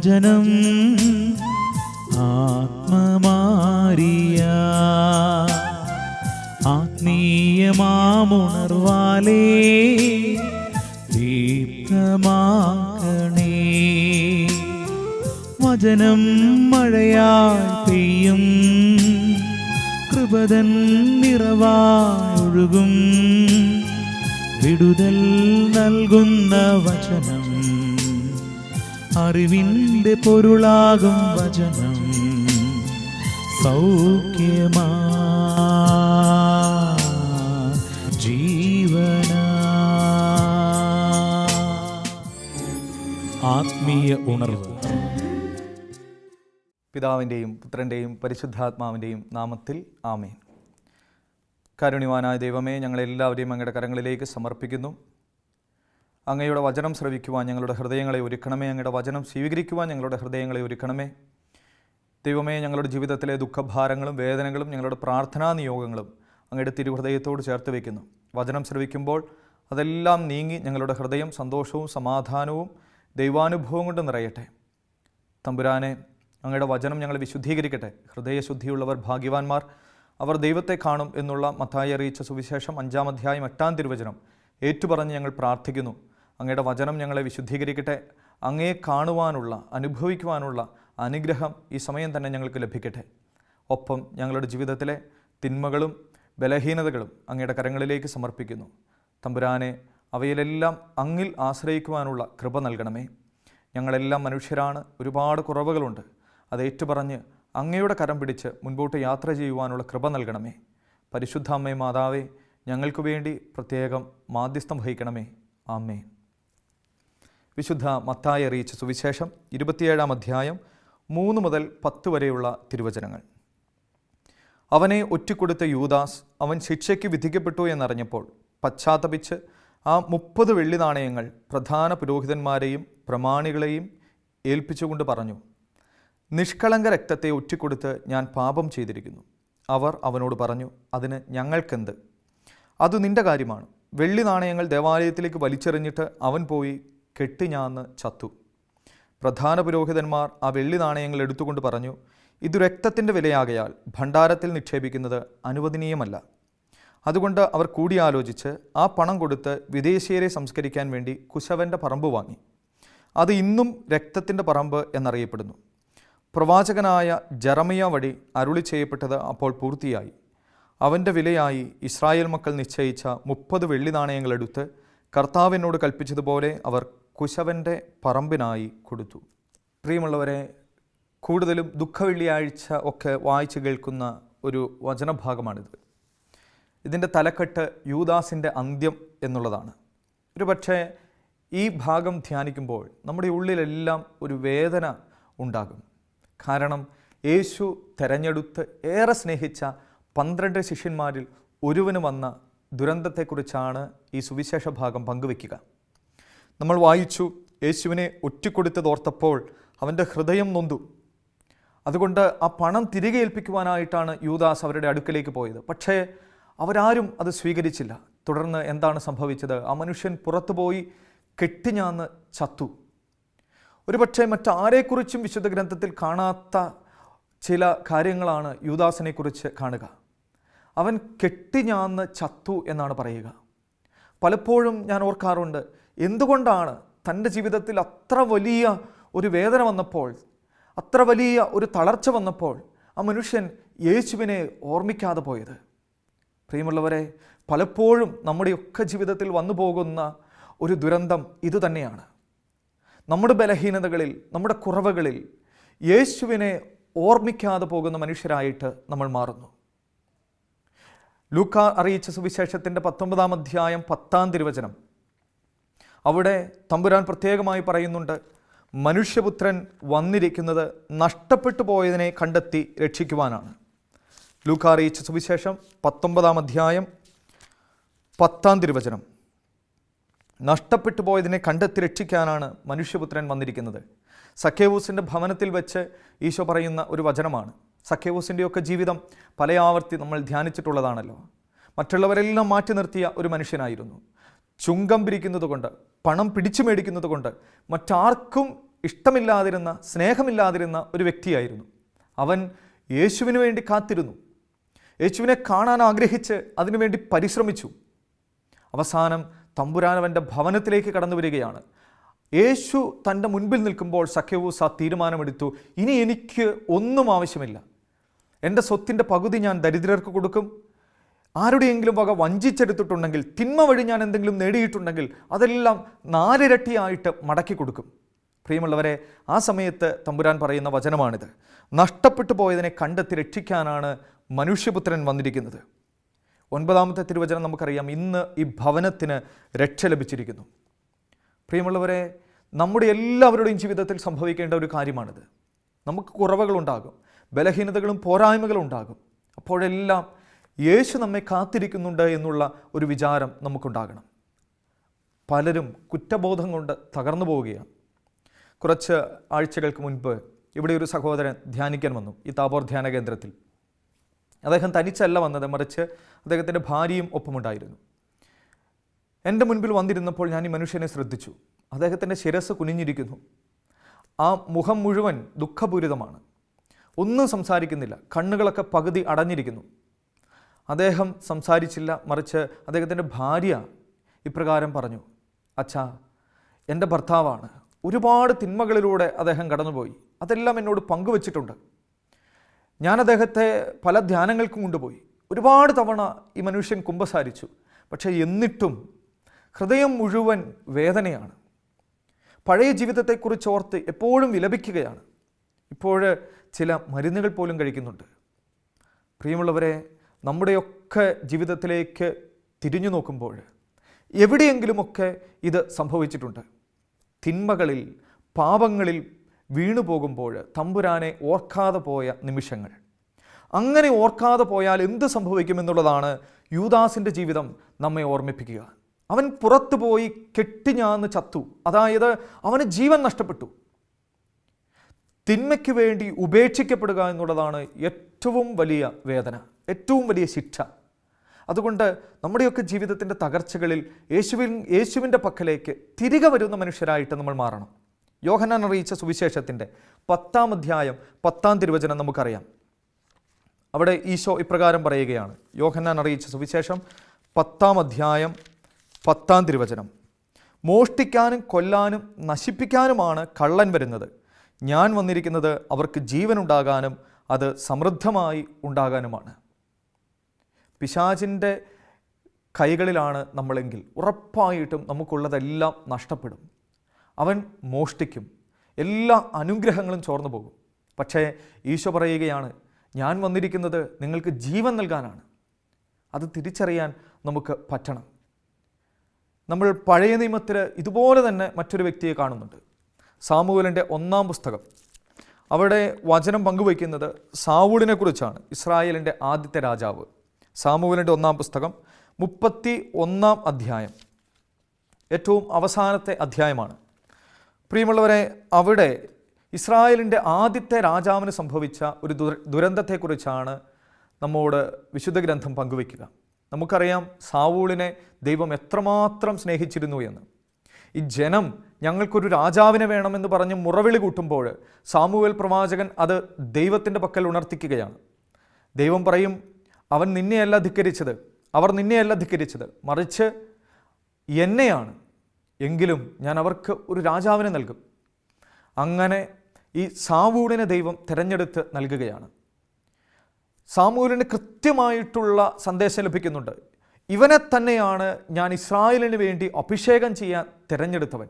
വചനം ആത്മമാരിയ ആത്മീയമാമുണർവാലേ ദീപ്തമാക്കണേ. വചനം മഴയായി പെയ്യും കൃപതൻ നിറവായൊഴുകും. വിടുതൽ നൽകുന്ന വചനം അറിവിന്റെ പൊരുളാകും വചനം സൗഖ്യമാ. ജീവന. ആത്മീയ ഉണർവ്. പിതാവിന്റെയും പുത്രന്റെയും പരിശുദ്ധാത്മാവിന്റെയും നാമത്തിൽ ആമേൻ. കാരുണ്യവാനായ ദൈവമേ ഞങ്ങളെല്ലാവരെയും അങ്ങയുടെ കരങ്ങളിലേക്ക് സമർപ്പിക്കുന്നു. അങ്ങയുടെ വചനം ശ്രവിക്കുവാൻ ഞങ്ങളുടെ ഹൃദയങ്ങളെ ഒരുക്കണമേ. അങ്ങയുടെ വചനം സ്വീകരിക്കുവാൻ ഞങ്ങളുടെ ഹൃദയങ്ങളെ ഒരുക്കണമേ. ദൈവമേ ഞങ്ങളുടെ ജീവിതത്തിലെ ദുഃഖഭാരങ്ങളും വേദനകളും ഞങ്ങളുടെ പ്രാർത്ഥനാ നിയോഗങ്ങളും അങ്ങയുടെ തിരുഹൃദയത്തോട് ചേർത്ത് വയ്ക്കുന്നു. വചനം ശ്രവിക്കുമ്പോൾ അതെല്ലാം നീങ്ങി ഞങ്ങളുടെ ഹൃദയം സന്തോഷവും സമാധാനവും ദൈവാനുഭവം കൊണ്ട് നിറയട്ടെ. തമ്പുരാനെ അങ്ങയുടെ വചനം ഞങ്ങൾ വിശുദ്ധീകരിക്കട്ടെ. ഹൃദയശുദ്ധിയുള്ളവർ ഭാഗ്യവാന്മാർ അവർ ദൈവത്തെ കാണും എന്നുള്ള മത്തായി അറിയിച്ച സുവിശേഷം അഞ്ചാം അധ്യായം എട്ടാം തിരുവചനം ഏറ്റുപറഞ്ഞ് ഞങ്ങൾ പ്രാർത്ഥിക്കുന്നു. അങ്ങയുടെ വചനം ഞങ്ങളെ വിശുദ്ധീകരിക്കട്ടെ. അങ്ങയെ കാണുവാനുള്ള അനുഭവിക്കുവാനുള്ള അനുഗ്രഹം ഈ സമയം തന്നെ ഞങ്ങൾക്ക് ലഭിക്കട്ടെ. ഒപ്പം ഞങ്ങളുടെ ജീവിതത്തിലെ തിന്മകളും ബലഹീനതകളും അങ്ങയുടെ കരങ്ങളിലേക്ക് സമർപ്പിക്കുന്നു. തമ്പുരാനെ അവയിലെല്ലാം അങ്ങിൽ ആശ്രയിക്കുവാനുള്ള കൃപ നൽകണമേ. ഞങ്ങളെല്ലാം മനുഷ്യരാണ് ഒരുപാട് കുറവുകളുണ്ട്. അത് ഏറ്റുപറഞ്ഞ് അങ്ങയുടെ കരം പിടിച്ച് മുൻപോട്ട് യാത്ര ചെയ്യുവാനുള്ള കൃപ നൽകണമേ. പരിശുദ്ധ അമ്മേ മാതാവേ ഞങ്ങൾക്ക് വേണ്ടി പ്രത്യേകം മാധ്യസ്ഥം വഹിക്കണമേ. ആമേ വിശുദ്ധ മത്തായി അറിയിച്ച സുവിശേഷം ഇരുപത്തിയേഴാം അധ്യായം മൂന്ന് മുതൽ പത്ത് വരെയുള്ള തിരുവചനങ്ങൾ. അവനെ ഒറ്റിക്കൊടുത്ത യൂദാസ് അവൻ ശിക്ഷയ്ക്ക് വിധിക്കപ്പെട്ടു എന്നറിഞ്ഞപ്പോൾ പശ്ചാത്തപിച്ച് ആ മുപ്പത് വെള്ളി നാണയങ്ങൾ പ്രധാന പുരോഹിതന്മാരെയും പ്രമാണികളെയും ഏൽപ്പിച്ചുകൊണ്ട് പറഞ്ഞു നിഷ്കളങ്ക രക്തത്തെ ഒറ്റിക്കൊടുത്ത് ഞാൻ പാപം ചെയ്തിരിക്കുന്നു. അവർ അവനോട് പറഞ്ഞു അതിന് ഞങ്ങൾക്കെന്ത്? അത് നിന്റെ കാര്യമാണ്. വെള്ളി നാണയങ്ങൾ ദേവാലയത്തിലേക്ക് വലിച്ചെറിഞ്ഞിട്ട് അവൻ പോയി കെട്ടിഞ്ഞാന്ന് ചത്തു. പ്രധാന പുരോഹിതന്മാർ ആ വെള്ളി നാണയങ്ങൾ എടുത്തുകൊണ്ട് പറഞ്ഞു ഇത് രക്തത്തിന്റെ വിലയാകയാൽ ഭണ്ഡാരത്തിൽ നിക്ഷേപിക്കുന്നത് അനുവദനീയമല്ല. അതുകൊണ്ട് അവർ കൂടിയാലോചിച്ച് ആ പണം കൊടുത്ത് വിദേശീയരെ സംസ്കരിക്കാൻ വേണ്ടി കുശവന്റെ പറമ്പ് വാങ്ങി. അത് ഇന്നും രക്തത്തിന്റെ പറമ്പ് എന്നറിയപ്പെടുന്നു. പ്രവാചകനായ ജറമിയ വഴി അരുളി ചെയ്യപ്പെട്ടത് അപ്പോൾ പൂർത്തിയായി. അവന്റെ വിലയായി ഇസ്രായേൽ മക്കൾ നിശ്ചയിച്ച മുപ്പത് വെള്ളി നാണയങ്ങളെടുത്ത് കർത്താവിനോട് കൽപ്പിച്ചതുപോലെ അവർ കുശവന്റെ പറമ്പിനായി കൊടുത്തു. പ്രിയമുള്ളവരെ കൂടുതലും ദുഃഖവെള്ളിയാഴ്ച ഒക്കെ വായിച്ചു കേൾക്കുന്ന ഒരു വചനഭാഗമാണിത്. ഇതിന്റെ തലക്കെട്ട് യൂദാസിന്റെ അന്ത്യം എന്നുള്ളതാണ്. ഒരു പക്ഷേ ഈ ഭാഗം ധ്യാനിക്കുമ്പോൾ നമ്മുടെ ഉള്ളിലെല്ലാം ഒരു വേദന ഉണ്ടാകും. കാരണം യേശു തെരഞ്ഞെടുത്ത് ഏറെ സ്നേഹിച്ച പന്ത്രണ്ട് ശിഷ്യന്മാരിൽ ഒരുവന് വന്ന ദുരന്തത്തെക്കുറിച്ചാണ് ഈ സുവിശേഷ ഭാഗം പങ്കുവെക്കുക. നമ്മൾ വായിച്ചു യേശുവിനെ ഒറ്റിക്കൊടുത്തതോർത്തപ്പോൾ അവന്റെ ഹൃദയം നൊന്തു. അതുകൊണ്ട് ആ പണം തിരികെ ഏൽപ്പിക്കുവാനായിട്ടാണ് യൂദാസ് അവരുടെ അടുക്കലേക്ക് പോയത്. പക്ഷേ അവരാരും അത് സ്വീകരിച്ചില്ല. തുടർന്ന് എന്താണ് സംഭവിച്ചത്? ആ മനുഷ്യൻ പുറത്തുപോയി കെട്ടിഞ്ഞാന്ന് ചത്തു. ഒരുപക്ഷെ മറ്റാരെക്കുറിച്ചും വിശുദ്ധ ഗ്രന്ഥത്തിൽ കാണാത്ത ചില കാര്യങ്ങളാണ് യൂദാസിനെക്കുറിച്ച് കാണുക. അവൻ കെട്ടിഞ്ഞാന്ന് ചത്തു എന്നാണ് പറയുക. പലപ്പോഴും ഞാൻ ഓർക്കാറുണ്ട് എന്തുകൊണ്ടാണ് തന്റെ ജീവിതത്തിൽ അത്ര വലിയ ഒരു വേദന വന്നപ്പോൾ അത്ര വലിയ ഒരു തളർച്ച വന്നപ്പോൾ ആ മനുഷ്യൻ യേശുവിനെ ഓർമ്മിക്കാതെ പോയത്? പ്രിയമുള്ളവരെ പലപ്പോഴും നമ്മുടെയൊക്കെ ജീവിതത്തിൽ വന്നു പോകുന്ന ഒരു ദുരന്തം ഇതുതന്നെയാണ് നമ്മുടെ ബലഹീനതകളിൽ നമ്മുടെ കുറവുകളിൽ യേശുവിനെ ഓർമ്മിക്കാതെ പോകുന്ന മനുഷ്യരായിട്ട് നമ്മൾ മാറുന്നു. ലൂക്ക അറിയിച്ച സുവിശേഷത്തിന്റെ പത്തൊമ്പതാം അധ്യായം പത്താം തിരുവചനം. അവിടെ തമ്പുരാൻ പ്രത്യേകമായി പറയുന്നുണ്ട് മനുഷ്യപുത്രൻ വന്നിരിക്കുന്നത് നഷ്ടപ്പെട്ടു പോയതിനെ കണ്ടെത്തി രക്ഷിക്കുവാനാണ്. ലൂക്ക അറിയിച്ച സുവിശേഷം പത്തൊമ്പതാം അധ്യായം പത്താം തിരുവചനം. നഷ്ടപ്പെട്ടു പോയതിനെ കണ്ടെത്തി രക്ഷിക്കാനാണ് മനുഷ്യപുത്രൻ വന്നിരിക്കുന്നത്. സഖ്യവൂസിന്റെ ഭവനത്തിൽ വെച്ച് ഈശോ പറയുന്ന ഒരു വചനമാണ്. സഖ്യവൂസിന്റെയൊക്കെ ജീവിതം പല ആവർത്തി നമ്മൾ ധ്യാനിച്ചിട്ടുള്ളതാണല്ലോ. മറ്റുള്ളവരെല്ലാം മാറ്റി നിർത്തിയ ഒരു മനുഷ്യനായിരുന്നു. ചുങ്കം പിരിക്കുന്നത് കൊണ്ട് പണം പിടിച്ചു മേടിക്കുന്നത് കൊണ്ട് മറ്റാർക്കും ഇഷ്ടമില്ലാതിരുന്ന സ്നേഹമില്ലാതിരുന്ന ഒരു വ്യക്തിയായിരുന്നു. അവൻ യേശുവിന് വേണ്ടി കാത്തിരുന്നു. യേശുവിനെ കാണാൻ ആഗ്രഹിച്ച് അതിനുവേണ്ടി പരിശ്രമിച്ചു. അവസാനം തമ്പുരാനവന്റെ ഭവനത്തിലേക്ക് കടന്നു വരികയാണ്. യേശു തന്റെ മുൻപിൽ നിൽക്കുമ്പോൾ സഖ്യവൂസ് തീരുമാനമെടുത്തു ഇനി എനിക്ക് ഒന്നും ആവശ്യമില്ല. എന്റെ സ്വത്തിന്റെ പകുതി ഞാൻ ദരിദ്രർക്ക് കൊടുക്കും. ആരുടെയെങ്കിലും വക വഞ്ചിച്ചെടുത്തിട്ടുണ്ടെങ്കിൽ തിന്മ വഴി ഞാൻ എന്തെങ്കിലും നേടിയിട്ടുണ്ടെങ്കിൽ അതെല്ലാം നാലിരട്ടിയായിട്ട് മടക്കി കൊടുക്കും. പ്രിയമുള്ളവരെ ആ സമയത്ത് തമ്പുരാൻ പറയുന്ന വചനമാണിത്. നഷ്ടപ്പെട്ടു പോയതിനെ കണ്ടെത്തി രക്ഷിക്കാനാണ് മനുഷ്യപുത്രൻ വന്നിരിക്കുന്നത്. ഒൻപതാമത്തെ തിരുവചനം നമുക്കറിയാം ഇന്ന് ഈ ഭവനത്തിന് രക്ഷ ലഭിച്ചിരിക്കുന്നു. പ്രിയമുള്ളവരെ നമ്മുടെ എല്ലാവരുടെയും ജീവിതത്തിൽ സംഭവിക്കേണ്ട ഒരു കാര്യമാണിത്. നമുക്ക് കുറവുകളുണ്ടാകും ബലഹീനതകളും പോരായ്മകളും ഉണ്ടാകും അപ്പോഴെല്ലാം യേശു നമ്മെ കാത്തിരിക്കുന്നുണ്ട് എന്നുള്ള ഒരു വിചാരം നമുക്കുണ്ടാകണം. പലരും കുറ്റബോധം കൊണ്ട് തകർന്നു പോവുകയാണ്. കുറച്ച് ആഴ്ചകൾക്ക് മുൻപ് ഇവിടെ ഒരു സഹോദരൻ ധ്യാനിക്കാൻ വന്നു ഈ താപോർ ധ്യാന കേന്ദ്രത്തിൽ. അദ്ദേഹം തനിച്ചല്ല വന്നത് മറിച്ച് അദ്ദേഹത്തിന്റെ ഭാര്യയും ഒപ്പമുണ്ടായിരുന്നു. എന്റെ മുൻപിൽ വന്നിരുന്നപ്പോൾ ഞാൻ ഈ മനുഷ്യനെ ശ്രദ്ധിച്ചു. അദ്ദേഹത്തിന്റെ ശിരസ് കുനിഞ്ഞിരിക്കുന്നു. ആ മുഖം മുഴുവൻ ദുഃഖപൂരിതമാണ്. ഒന്നും സംസാരിക്കുന്നില്ല. കണ്ണുകളൊക്കെ പകുതി അടഞ്ഞിരിക്കുന്നു. അദ്ദേഹം സംസാരിച്ചില്ല മറിച്ച് അദ്ദേഹത്തിന്റെ ഭാര്യ ഇപ്രകാരം പറഞ്ഞു അച്ഛാ എന്റെ ഭർത്താവാണ്. ഒരുപാട് തിന്മകളിലൂടെ അദ്ദേഹം കടന്നുപോയി. അതെല്ലാം എന്നോട് പങ്കുവച്ചിട്ടുണ്ട്. ഞാൻ അദ്ദേഹത്തെ പല ധ്യാനങ്ങൾക്കും കൊണ്ടുപോയി. ഒരുപാട് തവണ ഈ മനുഷ്യൻ കുമ്പസാരിച്ചു. പക്ഷേ എന്നിട്ടും ഹൃദയം മുഴുവൻ വേദനയാണ്. പഴയ ജീവിതത്തെക്കുറിച്ച് ഓർത്ത് എപ്പോഴും വിലപിക്കുകയാണ്. ഇപ്പോൾ ചില മരുന്നുകൾ പോലും കഴിക്കുന്നുണ്ട്. പ്രിയമുള്ളവരെ നമ്മുടെയൊക്കെ ജീവിതത്തിലേക്ക് തിരിഞ്ഞു നോക്കുമ്പോൾ എവിടെയെങ്കിലുമൊക്കെ ഇത് സംഭവിച്ചിട്ടുണ്ട്. തിന്മകളിൽ പാപങ്ങളിൽ വീണു പോകുമ്പോൾ തമ്പുരാനെ ഓർക്കാതെ പോയ നിമിഷങ്ങൾ. അങ്ങനെ ഓർക്കാതെ പോയാൽ എന്ത് സംഭവിക്കുമെന്നുള്ളതാണ് യൂദാസിന്റെ ജീവിതം നമ്മെ ഓർമ്മിപ്പിക്കുക. അവൻ പുറത്തു പോയി കെട്ടിഞ്ഞാന്ന് ചത്തു. അതായത് അവന് ജീവൻ നഷ്ടപ്പെട്ടു. തിന്മയ്ക്ക് വേണ്ടി ഉപേക്ഷിക്കപ്പെടുക എന്നുള്ളതാണ് ഏറ്റവും വലിയ വേദന. ഏറ്റവും വലിയ ശിക്ഷ. അതുകൊണ്ട് നമ്മുടെയൊക്കെ ജീവിതത്തിന്റെ തകർച്ചകളിൽ യേശുവിൻ യേശുവിന്റെ പക്കലേക്ക് തിരികെ വരുന്ന മനുഷ്യരായിട്ട് നമ്മൾ മാറണം. യോഹനാൻ അറിയിച്ച സുവിശേഷത്തിന്റെ പത്താം അധ്യായം പത്താം തിരുവചനം നമുക്കറിയാം. അവിടെ ഈശോ ഇപ്രകാരം പറയുകയാണ്. യോഹന്നാൻ അറിയിച്ച സുവിശേഷം പത്താം അധ്യായം പത്താം തിരുവചനം. മോഷ്ടിക്കാനും കൊല്ലാനും നശിപ്പിക്കാനുമാണ് കള്ളൻ വരുന്നത്. ഞാൻ വന്നിരിക്കുന്നത് അവർക്ക് ജീവനുണ്ടാകാനും അത് സമൃദ്ധമായി ഉണ്ടാകാനുമാണ്. പിശാചിന്റെ കൈകളിലാണ് നമ്മളെങ്കിൽ ഉറപ്പായിട്ടും നമുക്കുള്ളതെല്ലാം നഷ്ടപ്പെടും. അവൻ മോഷ്ടിക്കും. എല്ലാ അനുഗ്രഹങ്ങളും ചോർന്നു പോകും. പക്ഷേ ഈശോ പറയുകയാണ് ഞാൻ വന്നിരിക്കുന്നത് നിങ്ങൾക്ക് ജീവൻ നൽകാനാണ്. അത് തിരിച്ചറിയാൻ നമുക്ക് പറ്റണം. നമ്മൾ പഴയ നിയമത്തിൽ ഇതുപോലെ തന്നെ മറ്റൊരു വ്യക്തിയെ കാണുന്നുണ്ട്. സാമൂഹലിന്റെ ഒന്നാം പുസ്തകം. അവിടെ വചനം പങ്കുവയ്ക്കുന്നത് സാവൂളിനെക്കുറിച്ചാണ് ഇസ്രായേലിന്റെ ആദ്യത്തെ രാജാവ്. സാമൂഹലിന്റെ ഒന്നാം പുസ്തകം മുപ്പത്തി ഒന്നാം അധ്യായം. ഏറ്റവും അവസാനത്തെ അധ്യായമാണ്. പ്രിയമുള്ളവരെ അവിടെ ഇസ്രായേലിന്റെ ആദ്യത്തെ രാജാവിന് സംഭവിച്ച ഒരു ദുര ദുരന്തത്തെക്കുറിച്ചാണ് നമ്മോട് വിശുദ്ധ ഗ്രന്ഥം പങ്കുവയ്ക്കുക. നമുക്കറിയാം സാവൂളിനെ ദൈവം എത്രമാത്രം സ്നേഹിച്ചിരുന്നു എന്ന്. ഈ ജനം ഞങ്ങൾക്കൊരു രാജാവിനെ വേണമെന്ന് പറഞ്ഞ് മുറവിളി കൂട്ടുമ്പോൾ സാമൂഹൽ പ്രവാചകൻ അത് ദൈവത്തിന്റെ പക്കൽ ഉണർത്തിക്കുകയാണ്. ദൈവം പറയും അവൻ നിന്നെയല്ല ധിക്കരിച്ചത്. അവർ നിന്നെയല്ല ധിക്കരിച്ചത്. മറിച്ച് എന്നെയാണ്. എങ്കിലും ഞാൻ അവർക്ക് ഒരു രാജാവിനെ നൽകും. അങ്ങനെ ഈ സാവൂളിനെ ദൈവം തിരഞ്ഞെടുത്ത് നൽകുകയാണ്. സാമൂലിന് കൃത്യമായിട്ടുള്ള സന്ദേശം ലഭിക്കുന്നുണ്ട്. ഇവനെ തന്നെയാണ് ഞാൻ ഇസ്രായേലിന് വേണ്ടി അഭിഷേകം ചെയ്യാൻ തിരഞ്ഞെടുത്തവൻ.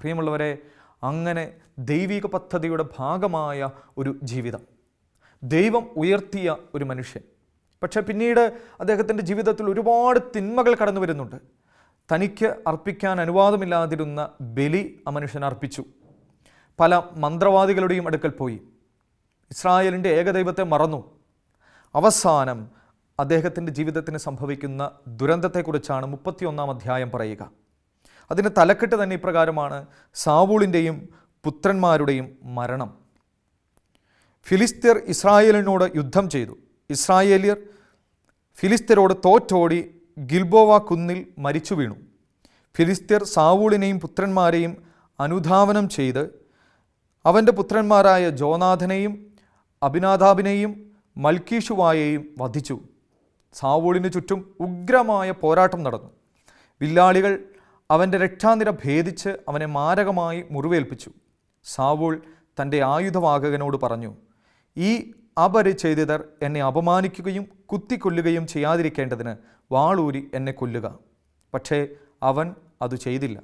പ്രിയമുള്ളവരെ അങ്ങനെ ദൈവിക പദ്ധതിയുടെ ഭാഗമായ ഒരു ജീവിതം. ദൈവം ഉയർത്തിയ ഒരു മനുഷ്യൻ. പക്ഷേ പിന്നീട് അദ്ദേഹത്തിന്റെ ജീവിതത്തിൽ ഒരുപാട് തിന്മകൾ കടന്നു വരുന്നുണ്ട്. തനിക്ക് അർപ്പിക്കാൻ അനുവാദമില്ലാതിരുന്ന ബലി ആ മനുഷ്യൻ അർപ്പിച്ചു. പല മന്ത്രവാദികളുടെയും അടുക്കൽ പോയി. ഇസ്രായേലിന്റെ ഏകദൈവത്തെ മറന്നു. അവസാനം അദ്ദേഹത്തിന്റെ ജീവിതത്തിന് സംഭവിക്കുന്ന ദുരന്തത്തെക്കുറിച്ചാണ് മുപ്പത്തിയൊന്നാം അധ്യായം പറയുക. അതിന് തലക്കെട്ട് തന്നെ ഇപ്രകാരമാണ് സാവൂളിന്റെയും പുത്രന്മാരുടെയും മരണം. ഫിലിസ്തീർ ഇസ്രായേലിനോട് യുദ്ധം ചെയ്തു. ഇസ്രായേലിയർ ഫിലിസ്തീനോട് തോറ്റോടി ഗിൽബോവ കുന്നിൽ മരിച്ചു വീണു. ഫിലിസ്തീർ സാവൂളിനെയും പുത്രന്മാരെയും അനുധാവനം ചെയ്ത് അവന്റെ പുത്രന്മാരായ ജോനാഥനെയും അഭിനാദാബിനെയും മൽക്കീഷുവായെയും വധിച്ചു. സാവൂളിന് ചുറ്റും ഉഗ്രമായ പോരാട്ടം നടന്നു. വില്ലാളികൾ അവന്റെ രക്ഷാനിര ഭേദിച്ച് അവനെ മാരകമായി മുറിവേൽപ്പിച്ചു. സാവൂൾ തന്റെ ആയുധവാഹകനോട് പറഞ്ഞു ഈ അപരിചേതിതർ എന്നെ അപമാനിക്കുകയും കുത്തിക്കൊല്ലുകയും ചെയ്യാതിരിക്കേണ്ടതിന് വാളൂരി എന്നെ കൊല്ലുക. പക്ഷേ അവൻ അത് ചെയ്തില്ല.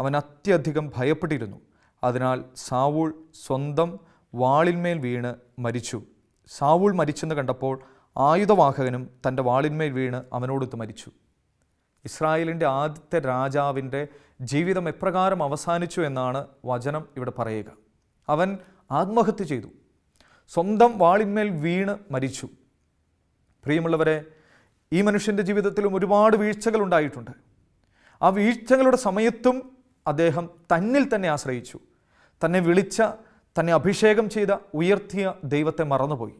അവൻ അത്യധികം ഭയപ്പെട്ടിരുന്നു. അതിനാൽ സാവൂൾ സ്വന്തം വാളിന്മേൽ വീണ് മരിച്ചു. സാവൂൾ മരിച്ചെന്ന് കണ്ടപ്പോൾ ആയുധവാഹകനും തന്റെ വാളിന്മേൽ വീണ് അവനോടൊത്ത് മരിച്ചു. ഇസ്രായേലിന്റെ ആദ്യത്തെ രാജാവിന്റെ ജീവിതം എപ്രകാരം അവസാനിച്ചു എന്നാണ് വചനം ഇവിടെ പറയുക. അവൻ ആത്മഹത്യ ചെയ്തു. സ്വന്തം വാളിന്മേൽ വീണ് മരിച്ചു. പ്രിയമുള്ളവരെ ഈ മനുഷ്യന്റെ ജീവിതത്തിലും ഒരുപാട് വീഴ്ചകൾ ഉണ്ടായിട്ടുണ്ട്. ആ വീഴ്ചകളുടെ സമയത്തും അദ്ദേഹം തന്നിൽ തന്നെ ആശ്രയിച്ചു. തന്നെ വിളിച്ച തന്നെ അഭിഷേകം ചെയ്ത ഉയർത്തിയ ദൈവത്തെ മറന്നുപോയി.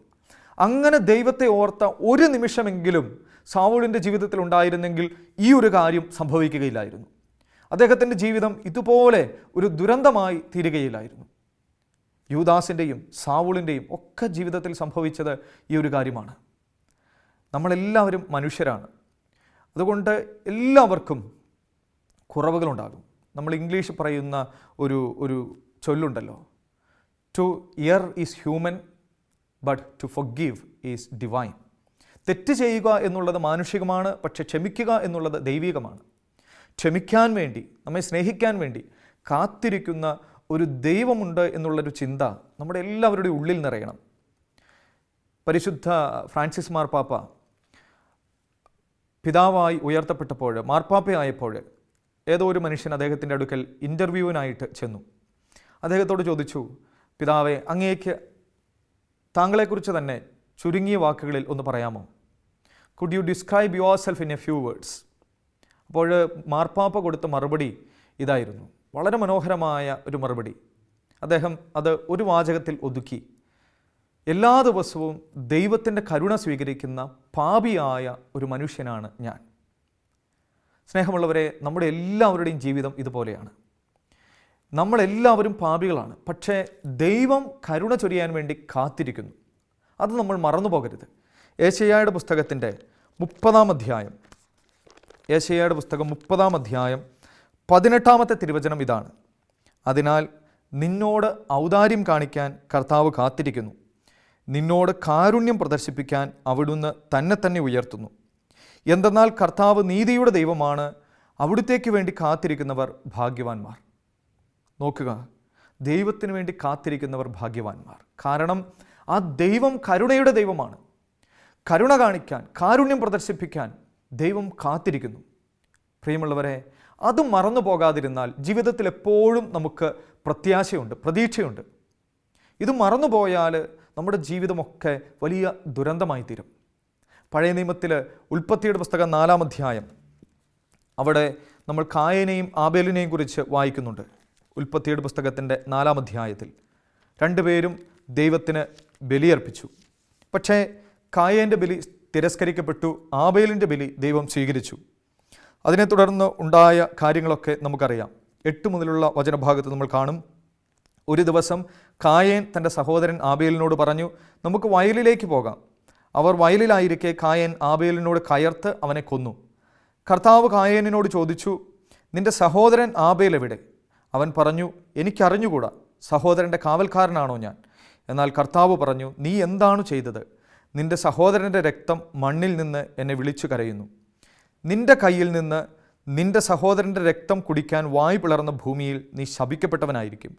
അങ്ങനെ ദൈവത്തെ ഓർത്ത ഒരു നിമിഷമെങ്കിലും സാവൂളിന്റെ ജീവിതത്തിൽ ഉണ്ടായിരുന്നെങ്കിൽ ഈ ഒരു കാര്യം സംഭവിക്കുകയില്ലായിരുന്നു. അദ്ദേഹത്തിന്റെ ജീവിതം ഇതുപോലെ ഒരു ദുരന്തമായി തീരുകയില്ലായിരുന്നു. യൂദാസിന്റെയും സാവൂളിന്റെയും ഒക്കെ ജീവിതത്തിൽ സംഭവിച്ചത് ഈ ഒരു കാര്യമാണ്. നമ്മളെല്ലാവരും മനുഷ്യരാണ്. അതുകൊണ്ട് എല്ലാവർക്കും കുറവുകളുണ്ടാകും. നമ്മൾ ഇംഗ്ലീഷ് പറയുന്ന ഒരു ഒരു ചൊല്ലുണ്ടല്ലോ. To err is human but to forgive is divine തെറ്റ് ചെയ്യുക എന്നുള്ളത് മാനുഷികമാണ് പക്ഷെ ക്ഷമിക്കുക എന്നുള്ളത് ദൈവികമാണ്. ക്ഷമിക്കാൻ വേണ്ടി നമ്മെ സ്നേഹിക്കാൻ വേണ്ടി കാത്തിരിക്കുന്ന ഒരു ദൈവമുണ്ട് എന്നുള്ളൊരു ചിന്ത നമ്മുടെ എല്ലാവരുടെയും ഉള്ളിൽ നിറയണം. പരിശുദ്ധ ഫ്രാൻസിസ് മാർപ്പാപ്പ പിതാവായി ഉയർത്തപ്പെട്ടപ്പോൾ മാർപ്പാപ്പയായപ്പോൾ ഏതോ ഒരു മനുഷ്യൻ അദ്ദേഹത്തിന്റെ അടുക്കൽ ഇന്റർവ്യൂവിനായിട്ട് ചെന്നു. അദ്ദേഹത്തോട് ചോദിച്ചു പിതാവെ അങ്ങേക്ക് താങ്കളെക്കുറിച്ച് തന്നെ ചുരുങ്ങിയ വാക്കുകളിൽ ഒന്ന് പറയാമോ? Could you describe yourself in a few words അപ്പോൾ മാർപ്പാപ്പ കൊടുത്ത മറുപടി ഇതായിരുന്നു. വളരെ മനോഹരമായ ഒരു മറുപടി. അദ്ദേഹം അത് ഒരു വാചകത്തിൽ ഒതുക്കി. എല്ലാ ദിവസവും ദൈവത്തിന്റെ കരുണ സ്വീകരിക്കുന്ന പാപിയായ ഒരു മനുഷ്യനാണ് ഞാൻ. സ്നേഹമുള്ളവരെ നമ്മുടെ എല്ലാവരുടെയും ജീവിതം ഇതുപോലെയാണ്. നമ്മളെല്ലാവരും പാപികളാണ് പക്ഷേ ദൈവം കരുണ ചൊരിയാൻ വേണ്ടി കാത്തിരിക്കുന്നു. അത് നമ്മൾ മറന്നു പോകരുത്. ഏശയ്യായുടെ പുസ്തകത്തിന്റെ മുപ്പതാം അധ്യായം. ഏശയ്യായുടെ പുസ്തകം മുപ്പതാം അധ്യായം. പതിനെട്ടാമത്തെ തിരുവചനം ഇതാണ്. അതിനാൽ നിന്നോട് ഔദാര്യം കാണിക്കാൻ കർത്താവ് കാത്തിരിക്കുന്നു. നിന്നോട് കാരുണ്യം പ്രദർശിപ്പിക്കാൻ അവിടുന്ന് തന്നെ തന്നെ ഉയർത്തുന്നു. എന്തെന്നാൽ കർത്താവ് നീതിയുടെ ദൈവമാണ് അവിടുത്തേക്ക് വേണ്ടി കാത്തിരിക്കുന്നവർ ഭാഗ്യവാന്മാർ. നോക്കുക ദൈവത്തിന് വേണ്ടി കാത്തിരിക്കുന്നവർ ഭാഗ്യവാന്മാർ. കാരണം ആ ദൈവം കരുണയുടെ ദൈവമാണ്. കരുണ കാണിക്കാൻ കാരുണ്യം പ്രദർശിപ്പിക്കാൻ ദൈവം കാത്തിരിക്കുന്നു. പ്രിയമുള്ളവരെ അത് മറന്നു പോകാതിരുന്നാൽ ജീവിതത്തിൽ എപ്പോഴും നമുക്ക് പ്രത്യാശയുണ്ട് പ്രതീക്ഷയുണ്ട്. ഇത് മറന്നുപോയാൽ നമ്മുടെ ജീവിതമൊക്കെ വലിയ ദുരന്തമായി തീരും പഴയ നിയമത്തിൽ ഉൽപ്പത്തിയുടെ പുസ്തകം നാലാം അധ്യായം അവിടെ നമ്മൾ കായനെയും ആബേലിനെയും കുറിച്ച് വായിക്കുന്നുണ്ട് ഉൽപ്പത്തിയുടെ പുസ്തകത്തിന്റെ നാലാം അധ്യായത്തിൽ. രണ്ടുപേരും ദൈവത്തിന് ബലിയർപ്പിച്ചു. പക്ഷേ കായേന്റെ ബലി തിരസ്കരിക്കപ്പെട്ടു ആബേലിന്റെ ബലി ദൈവം സ്വീകരിച്ചു. അതിനെ തുടർന്ന് ഉണ്ടായ കാര്യങ്ങളൊക്കെ നമുക്കറിയാം. എട്ട് മുതലുള്ള വചനഭാഗത്ത് നമ്മൾ കാണും. ഒരു ദിവസം കായേൻ തന്റെ സഹോദരൻ ആബേലിനോട് പറഞ്ഞു നമുക്ക് വയലിലേക്ക് പോകാം. അവർ വയലിലായിരിക്കെ കായൻ ആബേലിനോട് കയർത്ത് അവനെ കൊന്നു. കർത്താവ് കായേനിനോട് ചോദിച്ചു നിന്റെ സഹോദരൻ ആബേൽ എവിടെ? അവൻ പറഞ്ഞു എനിക്കറിഞ്ഞുകൂടാ സഹോദരന്റെ കാവൽക്കാരനാണോ ഞാൻ. എന്നാൽ കർത്താവ് പറഞ്ഞു നീ എന്താണ് ചെയ്തത്? നിന്റെ സഹോദരന്റെ രക്തം മണ്ണിൽ നിന്ന് എന്നെ വിളിച്ചു കരയുന്നു. നിന്റെ കയ്യിൽ നിന്ന് നിന്റെ സഹോദരന്റെ രക്തം കുടിക്കാൻ വായു പിളർന്ന ഭൂമിയിൽ നീ ശപിക്കപ്പെട്ടവനായിരിക്കും.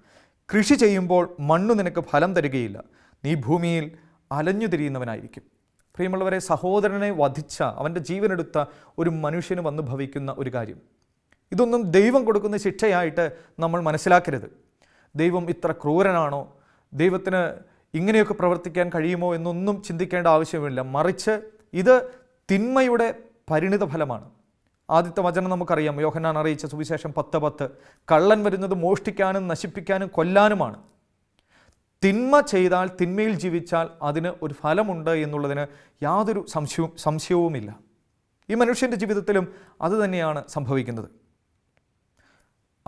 കൃഷി ചെയ്യുമ്പോൾ മണ്ണു നിനക്ക് ഫലം തരികയില്ല. നീ ഭൂമിയിൽ അലഞ്ഞു തിരിയുന്നവനായിരിക്കും. പ്രിയമുള്ളവരെ സഹോദരനെ വധിച്ച അവന്റെ ജീവനെടുത്ത ഒരു മനുഷ്യന് വന്നു ഭവിക്കുന്ന ഒരു കാര്യം. ഇതൊന്നും ദൈവം കൊടുക്കുന്ന ശിക്ഷയായിട്ട് നമ്മൾ മനസ്സിലാക്കരുത്. ദൈവം ഇത്ര ക്രൂരനാണോ? ദൈവത്തിന് ഇങ്ങനെയൊക്കെ പ്രവർത്തിക്കാൻ കഴിയുമോ എന്നൊന്നും ചിന്തിക്കേണ്ട ആവശ്യമില്ല. മറിച്ച് ഇത് തിന്മയുടെ പരിണിത ഫലമാണ് ആദ്യത്തെ വചനം നമുക്കറിയാം. യോഹനാൻ അറിയിച്ച സുവിശേഷം പത്ത് പത്ത്. കള്ളൻ വരുന്നത് മോഷ്ടിക്കാനും നശിപ്പിക്കാനും കൊല്ലാനുമാണ്. തിന്മ ചെയ്താൽ തിന്മയിൽ ജീവിച്ചാൽ അതിന് ഒരു ഫലമുണ്ട് എന്നുള്ളതിന് യാതൊരു സംശയവും സംശയവുമില്ല. ഈ മനുഷ്യന്റെ ജീവിതത്തിലും അതുതന്നെയാണ് സംഭവിക്കുന്നത്.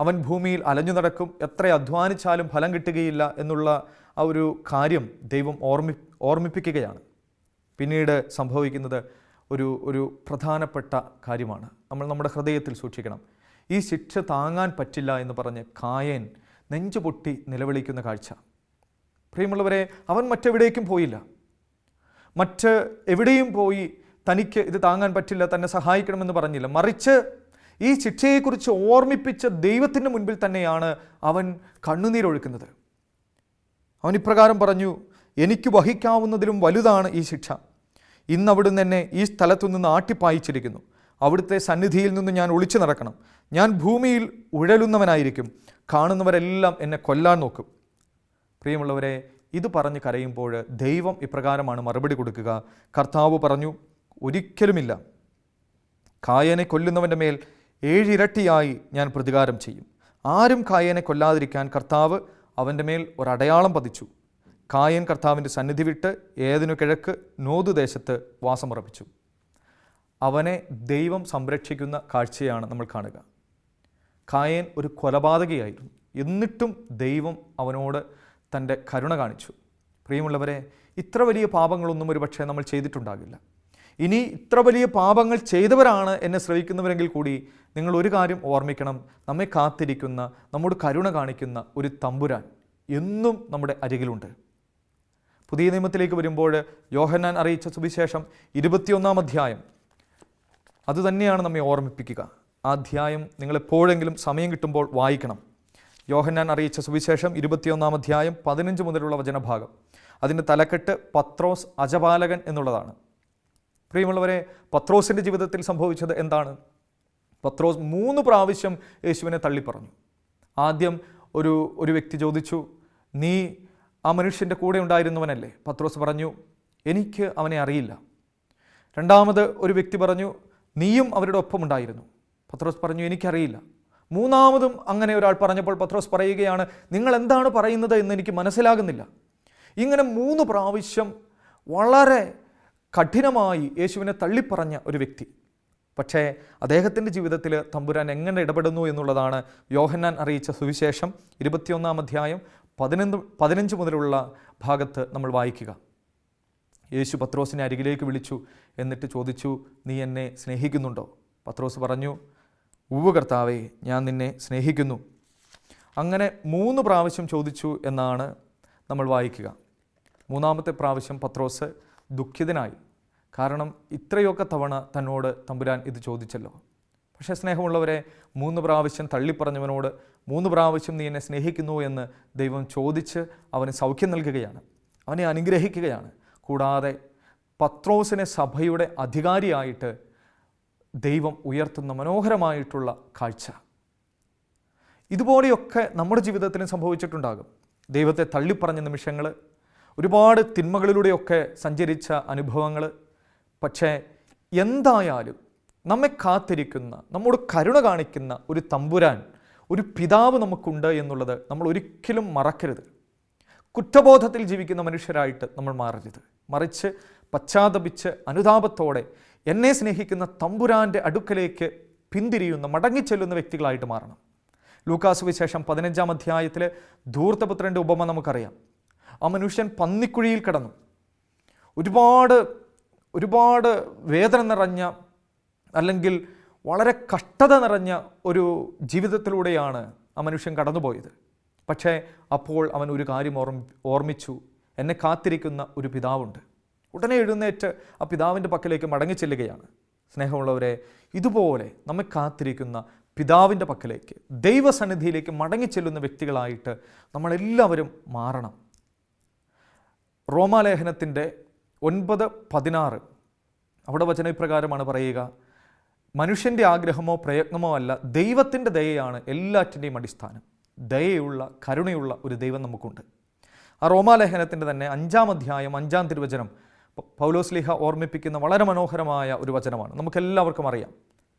അവൻ ഭൂമിയിൽ അലഞ്ഞു നടക്കും. എത്ര അധ്വാനിച്ചാലും ഫലം കിട്ടുകയില്ല എന്നുള്ള ആ ഒരു കാര്യം ദൈവം ഓർമ്മി ഓർമ്മിപ്പിക്കുകയാണ്. പിന്നീട് സംഭവിക്കുന്നത് ഒരു ഒരു പ്രധാനപ്പെട്ട കാര്യമാണ്. നമ്മൾ നമ്മുടെ ഹൃദയത്തിൽ സൂക്ഷിക്കണം. ഈ ശിക്ഷ താങ്ങാൻ പറ്റില്ല എന്ന് പറഞ്ഞ് കായൻ നെഞ്ചു പൊട്ടി നിലവിളിക്കുന്ന കാഴ്ച. പ്രിയമുള്ളവരെ അവൻ മറ്റെവിടേക്കും പോയില്ല. മറ്റ് എവിടെയും പോയി തനിക്ക് ഇത് താങ്ങാൻ പറ്റില്ല തന്നെ സഹായിക്കണമെന്ന് പറഞ്ഞില്ല. മറിച്ച് ഈ ശിക്ഷയെക്കുറിച്ച് ഓർമ്മിപ്പിച്ച ദൈവത്തിന്റെ മുൻപിൽ തന്നെയാണ് അവൻ കണ്ണുനീരൊഴുക്കുന്നത് അവൻ ഇപ്രകാരം പറഞ്ഞു എനിക്ക് വഹിക്കാവുന്നതിലും വലുതാണ് ഈ ശിക്ഷ. ഇന്ന് അവിടുന്ന് എന്നെ ഈ സ്ഥലത്തു നിന്ന് ആട്ടിപ്പായിച്ചിരിക്കുന്നു. അവിടുത്തെ സന്നിധിയിൽ നിന്ന് ഞാൻ ഒളിച്ചു നടക്കണം. ഞാൻ ഭൂമിയിൽ ഉഴലുന്നവനായിരിക്കും. കാണുന്നവരെല്ലാം എന്നെ കൊല്ലാൻ നോക്കും. പ്രിയമുള്ളവരെ ഇത് പറഞ്ഞ് കരയുമ്പോൾ ദൈവം ഇപ്രകാരമാണ് മറുപടി കൊടുക്കുക. കർത്താവ് പറഞ്ഞു ഒരിക്കലുമില്ല. കായനെ കൊല്ലുന്നവന്റെ മേൽ ഏഴിരട്ടിയായി ഞാൻ പ്രതികാരം ചെയ്യും. ആരും കായനെ കൊല്ലാതിരിക്കാൻ കർത്താവ് അവന്റെ മേൽ ഒരടയാളം പതിച്ചു. കായൻ കർത്താവിന്റെ സന്നിധി വിട്ട് ഏതിനു കിഴക്ക് നോതു ദേശത്ത് വാസമുറപ്പിച്ചു. അവനെ ദൈവം സംരക്ഷിക്കുന്ന കാഴ്ചയാണ് നമ്മൾ കാണുക. കായൻ ഒരു കൊലപാതകയായിരുന്നു. എന്നിട്ടും ദൈവം അവനോട് തന്റെ കരുണ കാണിച്ചു. പ്രിയമുള്ളവരെ ഇത്ര വലിയ പാപങ്ങളൊന്നും ഒരു പക്ഷേ നമ്മൾ ചെയ്തിട്ടുണ്ടാകില്ല. ഇനി ഇത്ര വലിയ പാപങ്ങൾ ചെയ്തവരാണ് എന്നെ ശ്രവിക്കുന്നവരെങ്കിൽ കൂടി നിങ്ങൾ ഒരു കാര്യം ഓർമ്മിക്കണം. നമ്മെ കാത്തിരിക്കുന്ന നമ്മോട് കരുണ കാണിക്കുന്ന ഒരു തമ്പുരാൻ എന്നും നമ്മുടെ അരികിലുണ്ട്. പുതിയ നിയമത്തിലേക്ക് വരുമ്പോൾ യോഹന്നാൻ അറിയിച്ച സുവിശേഷം ഇരുപത്തിയൊന്നാം അധ്യായം. അതുതന്നെയാണ് നമ്മെ ഓർമ്മിപ്പിക്കുക. ആ അധ്യായം നിങ്ങളെപ്പോഴെങ്കിലും സമയം കിട്ടുമ്പോൾ വായിക്കണം. യോഹന്നാൻ അറിയിച്ച സുവിശേഷം ഇരുപത്തിയൊന്നാം അധ്യായം പതിനഞ്ച് മുതലുള്ള വചനഭാഗം. അതിന്റെ തലക്കെട്ട് പത്രോസ് അജപാലകൻ എന്നുള്ളതാണ്. പ്രിയമുള്ളവരെ പത്രോസിന്റെ ജീവിതത്തിൽ സംഭവിച്ചത് എന്താണ്? പത്രോസ് മൂന്ന് പ്രാവശ്യം യേശുവിനെ തള്ളിപ്പറഞ്ഞു. ആദ്യം ഒരു ഒരു വ്യക്തി ചോദിച്ചു നീ ആ മനുഷ്യന്റെ കൂടെ ഉണ്ടായിരുന്നവനല്ലേ? പത്രോസ് പറഞ്ഞു എനിക്ക് അവനെ അറിയില്ല. രണ്ടാമത് ഒരു വ്യക്തി പറഞ്ഞു നീയും അവരുടെ ഒപ്പം ഉണ്ടായിരുന്നു. പത്രോസ് പറഞ്ഞു എനിക്കറിയില്ല. മൂന്നാമതും അങ്ങനെ ഒരാൾ പറഞ്ഞപ്പോൾ പത്രോസ് പറയുകയാണ് നിങ്ങൾ എന്താണ് പറയുന്നത് എന്ന് എനിക്ക് മനസ്സിലാകുന്നില്ല. ഇങ്ങനെ മൂന്ന് പ്രാവശ്യം വളരെ കഠിനമായി യേശുവിനെ തള്ളിപ്പറഞ്ഞ ഒരു വ്യക്തി. പക്ഷേ അദ്ദേഹത്തിന്റെ ജീവിതത്തിൽ തമ്പുരാൻ എങ്ങനെ ഇടപെടുന്നു എന്നുള്ളതാണ് യോഹന്നാൻ അറിയിച്ച സുവിശേഷം ഇരുപത്തിയൊന്നാം അധ്യായം പതിനൊന്ന് പതിനഞ്ച് മുതലുള്ള ഭാഗത്ത് നമ്മൾ വായിക്കുക. യേശു പത്രോസിനെ അരികിലേക്ക് വിളിച്ചു എന്നിട്ട് ചോദിച്ചു നീ എന്നെ സ്നേഹിക്കുന്നുണ്ടോ? പത്രോസ് പറഞ്ഞു ഉവ്വ് കർത്താവേ ഞാൻ നിന്നെ സ്നേഹിക്കുന്നു. അങ്ങനെ മൂന്ന് പ്രാവശ്യം ചോദിച്ചു എന്നാണ് നമ്മൾ വായിക്കുക. മൂന്നാമത്തെ പ്രാവശ്യം പത്രോസ് ദുഃഖിതനായി. കാരണം ഇത്രയൊക്കെ തവണ തന്നോട് തമ്പുരാൻ ഇത് ചോദിച്ചല്ലോ. പക്ഷേ സ്നേഹമുള്ളവരെ മൂന്ന് പ്രാവശ്യം തള്ളിപ്പറഞ്ഞവനോട് മൂന്ന് പ്രാവശ്യം നീ എന്നെ സ്നേഹിക്കുന്നു എന്ന് ദൈവം ചോദിച്ച് അവന് സൗഖ്യം നൽകുകയാണ്. അവനെ അനുഗ്രഹിക്കുകയാണ്. കൂടാതെ പത്രോസിനെ സഭയുടെ അധികാരിയായിട്ട് ദൈവം ഉയർത്തുന്ന മനോഹരമായിട്ടുള്ള കാഴ്ച. ഇതുപോലെയൊക്കെ നമ്മുടെ ജീവിതത്തിന് സംഭവിച്ചിട്ടുണ്ടാകും. ദൈവത്തെ തള്ളിപ്പറഞ്ഞ നിമിഷങ്ങൾ ഒരുപാട് തിന്മകളിലൂടെയൊക്കെ സഞ്ചരിച്ച അനുഭവങ്ങൾ പക്ഷേ എന്തായാലും നമ്മെ കാത്തിരിക്കുന്ന നമ്മോട് കരുണ കാണിക്കുന്ന ഒരു തമ്പുരാൻ ഒരു പിതാവ് നമുക്കുണ്ട് എന്നുള്ളത് നമ്മൾ ഒരിക്കലും മറക്കരുത്. കുറ്റബോധത്തിൽ ജീവിക്കുന്ന മനുഷ്യരായിട്ട് നമ്മൾ മാറരുത്. മറിച്ച് പശ്ചാത്തപിച്ച് അനുതാപത്തോടെ എന്നെ സ്നേഹിക്കുന്ന തമ്പുരാന്റെ അടുക്കലേക്ക് പിന്തിരിയുന്ന മടങ്ങിച്ചെല്ലുന്ന വ്യക്തികളായിട്ട് മാറണം. ലൂക്കാസ് വിശേഷം പതിനഞ്ചാം അധ്യായത്തിലെ ധൂർത്തപുത്രന്റെ ഉപമ നമുക്കറിയാം. ആ മനുഷ്യൻ പന്നിക്കുഴിയിൽ കിടന്നു. ഒരുപാട് ഒരുപാട് വേദന നിറഞ്ഞ അല്ലെങ്കിൽ വളരെ കഷ്ടത നിറഞ്ഞ ഒരു ജീവിതത്തിലൂടെയാണ് ആ മനുഷ്യൻ കടന്നുപോയത്. പക്ഷേ അപ്പോൾ അവൻ ഒരു കാര്യം ഓർമ്മ ഓർമ്മിച്ചു. എന്നെ കാത്തിരിക്കുന്ന ഒരു പിതാവുണ്ട്. ഉടനെ എഴുന്നേറ്റ് ആ പിതാവിന്റെ പക്കലേക്ക് മടങ്ങിച്ചെല്ലുകയാണ് സ്നേഹമുള്ളവരെ ഇതുപോലെ നമ്മെ കാത്തിരിക്കുന്ന പിതാവിന്റെ പക്കലേക്ക് ദൈവസന്നിധിയിലേക്ക് മടങ്ങിച്ചെല്ലുന്ന വ്യക്തികളായിട്ട് നമ്മളെല്ലാവരും മാറണം. റോമാലേഖനത്തിന്റെ ഒൻപത് പതിനാറ് അവിടെ വചന ഇപ്രകാരമാണ് പറയുക മനുഷ്യന്റെ ആഗ്രഹമോ പ്രയത്നമോ അല്ല ദൈവത്തിന്റെ ദയയാണ് എല്ലാറ്റിന്റെയും അടിസ്ഥാനം. ദയയുള്ള കരുണയുള്ള ഒരു ദൈവം നമുക്കുണ്ട്. ആ റോമാലേഖനത്തിന്റെ തന്നെ അഞ്ചാം അധ്യായം അഞ്ചാം തിരുവചനം പൗലോസ്ലിഹ ഓർമ്മിപ്പിക്കുന്ന വളരെ മനോഹരമായ ഒരു വചനമാണ്. നമുക്കെല്ലാവർക്കും അറിയാം.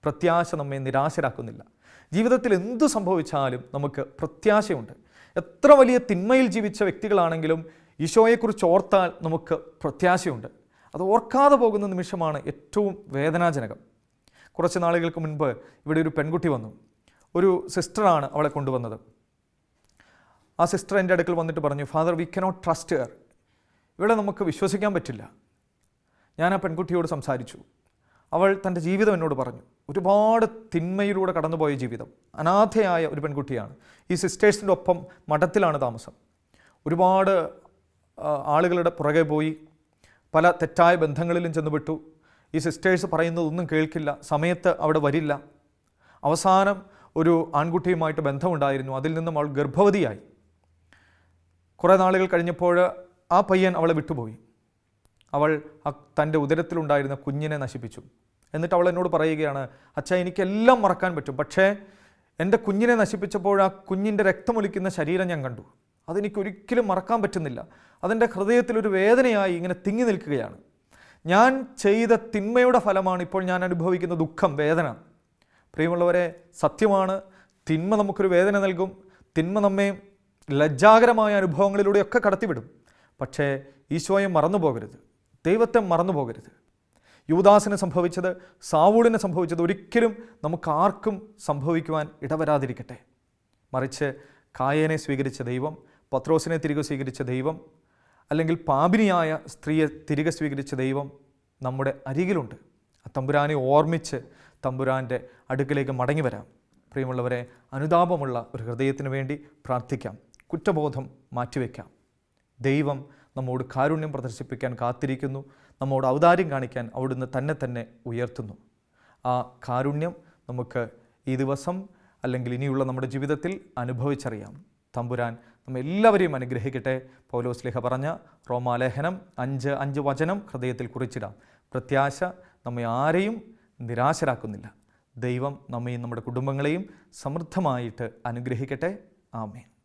പ്രത്യാശ നമ്മെ നിരാശരാക്കുന്നില്ല. ജീവിതത്തിൽ എന്തു സംഭവിച്ചാലും നമുക്ക് പ്രത്യാശയുണ്ട്. എത്ര വലിയ തിന്മയിൽ ജീവിച്ച വ്യക്തികളാണെങ്കിലും ഈശോയെക്കുറിച്ച് ഓർത്താൽ നമുക്ക് പ്രത്യാശയുണ്ട്. അത് ഓർക്കാതെ പോകുന്ന നിമിഷമാണ് ഏറ്റവും വേദനാജനകം. കുറച്ച് നാളുകൾക്ക് മുൻപ് ഇവിടെ ഒരു പെൺകുട്ടി വന്നു. ഒരു സിസ്റ്ററാണ് അവളെ കൊണ്ടുവന്നത്. ആ സിസ്റ്റർ എന്റെ അടുക്കൽ വന്നിട്ട് പറഞ്ഞു father we cannot trust here ഇവിടെ നമുക്ക് വിശ്വസിക്കാൻ പറ്റില്ല. ഞാൻ ആ പെൺകുട്ടിയോട് സംസാരിച്ചു. അവൾ തന്റെ ജീവിതം എന്നോട് പറഞ്ഞു. ഒരുപാട് തിന്മയിലൂടെ കടന്നുപോയ ജീവിതം. അനാഥയായ ഒരു പെൺകുട്ടിയാണ്. ഈ സിസ്റ്റേഴ്സിന്റെ ഒപ്പം മഠത്തിലാണ് താമസം. ഒരുപാട് ആളുകളുടെ പുറകെ പോയി പല തെറ്റായ ബന്ധങ്ങളിലും ചെന്നുപെട്ടു. ഈ സിസ്റ്റേഴ്സ് പറയുന്നതൊന്നും കേൾക്കില്ല സമയത്ത് അവിടെ വരില്ല. അവസാനം ഒരു ആൺകുട്ടിയുമായിട്ട് ബന്ധമുണ്ടായിരുന്നു അതിൽ നിന്നും അവൾ ഗർഭവതിയായി. കുറേ നാളുകൾ കഴിഞ്ഞപ്പോൾ ആ പയ്യൻ അവളെ വിട്ടുപോയി. അവൾ തന്റെ ഉദരത്തിലുണ്ടായിരുന്ന കുഞ്ഞിനെ നശിപ്പിച്ചു. എന്നിട്ട് അവൾ എന്നോട് പറയുകയാണ് അച്ഛ എനിക്കെല്ലാം മറക്കാൻ പറ്റും പക്ഷേ എന്റെ കുഞ്ഞിനെ നശിപ്പിച്ചപ്പോൾ ആ കുഞ്ഞിന്റെ രക്തമൊലിക്കുന്ന ശരീരം ഞാൻ കണ്ടു. അതെനിക്കൊരിക്കലും മറക്കാൻ പറ്റുന്നില്ല. അതെന്റെ ഹൃദയത്തിലൊരു വേദനയായി ഇങ്ങനെ തിങ്ങി നിൽക്കുകയാണ്. ഞാൻ ചെയ്ത തിന്മയുടെ ഫലമാണ് ഇപ്പോൾ ഞാൻ അനുഭവിക്കുന്ന ദുഃഖം വേദന. പ്രിയമുള്ളവരെ സത്യമാണ് തിന്മ നമുക്കൊരു വേദന നൽകും. തിന്മ നമ്മെ ലജ്ജാകരമായ അനുഭവങ്ങളിലൂടെയൊക്കെ കടത്തിവിടും. പക്ഷേ ഈശോയെ മറന്നു പോകരുത് ദൈവത്തെ മറന്നു പോകരുത് യുവദാസിന് സംഭവിച്ചത് സാവൂളിന് സംഭവിച്ചത് ഒരിക്കലും നമുക്ക് ആർക്കും സംഭവിക്കുവാൻ ഇടവരാതിരിക്കട്ടെ. മറിച്ച് കായേനെ സ്വീകരിച്ച ദൈവം പത്രോസിനെ തിരികെ സ്വീകരിച്ച ദൈവം അല്ലെങ്കിൽ പാപിനിയായ സ്ത്രീയെ തിരികെ സ്വീകരിച്ച ദൈവം നമ്മുടെ അരികിലുണ്ട്. തമ്പുരാനെ ഓർമ്മിച്ച് തമ്പുരാന്റെ അടുക്കിലേക്ക് മടങ്ങി വരാം. പ്രിയമുള്ളവരെ അനുതാപമുള്ള ഒരു ഹൃദയത്തിന് വേണ്ടി പ്രാർത്ഥിക്കാം. കുറ്റബോധം മാറ്റിവെക്കാം. ദൈവം നമ്മോട് കാരുണ്യം പ്രദർശിപ്പിക്കാൻ കാത്തിരിക്കുന്നു. നമ്മോട് ഔദാര്യം കാണിക്കാൻ അവിടുന്ന് തന്നെ തന്നെ ഉയർത്തുന്നു. ആ കാരുണ്യം നമുക്ക് ഈ ദിവസം അല്ലെങ്കിൽ ഇനിയുള്ള നമ്മുടെ ജീവിതത്തിൽ അനുഭവിച്ചറിയാം. തമ്പുരാൻ എല്ലാവരെയും അനുഗ്രഹിക്കട്ടെ. പൗലോസ് ലിഹ പറഞ്ഞ റോമാലേഖനം അഞ്ച് അഞ്ച് വചനം ഹൃദയത്തിൽ കുറിച്ചിടാം. പ്രത്യാശ നമ്മെ ആരെയും നിരാശരാക്കുന്നില്ല. ദൈവം നമ്മെയും നമ്മുടെ കുടുംബങ്ങളെയും സമൃദ്ധമായിട്ട് അനുഗ്രഹിക്കട്ടെ. ആമേൻ.